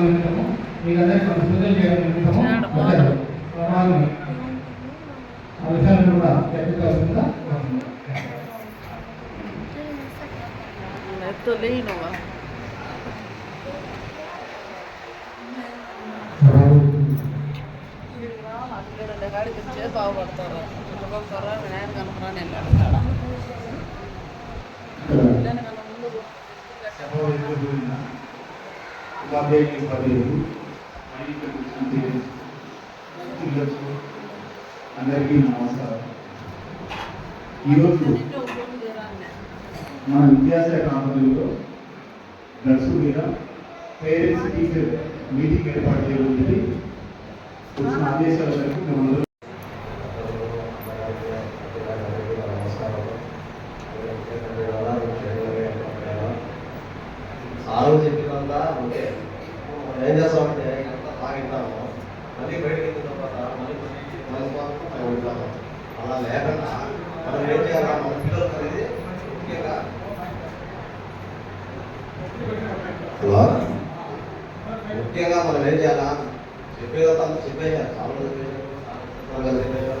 నిమిత్తము మీరందరికీ మనం సూచన చేయడం నిమిత్తము ప్రమాదం ఆ విషయాన్ని కూడా వచ్చే బాగుపడతారు. చుట్టుపక్కల వినాయక కనుమరాని వెళ్ళాడు. కాడ ఉపాధ్యాయులు పదిహేను అందరికీ నమస్కారం. ఈరోజు మన విద్యాశాఖ ఆధ్వర్యంలో డ్రగ్స్ మీద పేరెంట్స్ టీచర్ మీటింగ్ ఏర్పాటు చేయడం జరిగింది. వచ్చిన ఆదేశాల మేరకు మేము సారు చెప్పినంత అంటే ఉంటే. ఏం చేస్తామంటే ఎంత తాగింటాము మళ్ళీ బయటకు వెళ్ళిన తర్వాత మళ్ళీ మన స్వార్థం మనం ఉంటాము అలా లేకుండా మనం ఏం చేయాలా? మన పిల్లలకు అనేది ముఖ్యంగా. ముఖ్యంగా మనం ఏం చేయాలా? చెప్పేదంతా అందరూ చెప్పేసారు సార్లు చెప్పేసారు